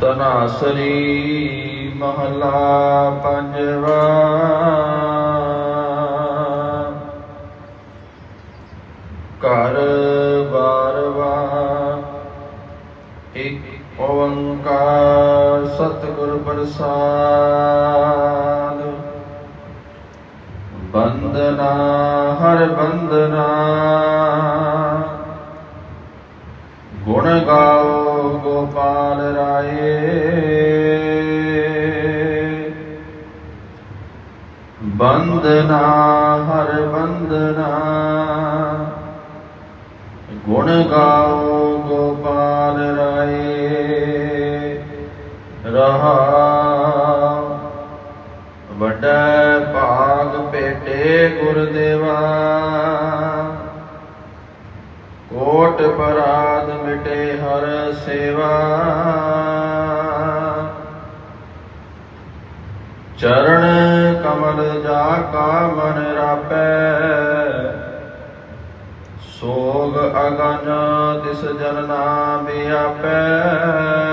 ਤਨਾਸਰੀ ਮਹਲਾ ਪੰਜਵਾ। ਘਰ ਬਾਰਵਾ, ਇੱਕ ਓੰਕਾਰ ਸਤਿਗੁਰ ਪ੍ਰਸਾਦ। ਬੰਦਨਾ ਹਰ ਬੰਦਨਾ ਗੁਣ ਗਾਓ ਗੋਪਾਲ ਰਾਏ। ਬੰਦਨਾ ਹਰ ਬੰਦਨਾ ਗੁਣ ਗਾਓ ਗੋਪਾਲ ਰਾਏ, ਰਹਾ। ਵੱਡਾ ਭਾਗ ਭੇਟੇ ਗੁਰਦੇਵਾ। ਕੋਟ ਪਰਾਦ ਮਿਟੇ ਹਰ ਸੇਵਾ। ਚਰਨ ਕਮਲ ਜਾ ਕਾ ਮਨ ਰਾਪੈ। ਸੋਗ ਅਗਨ ਤਿਸ ਜਨ ਨਾਮ ਆਪੈ।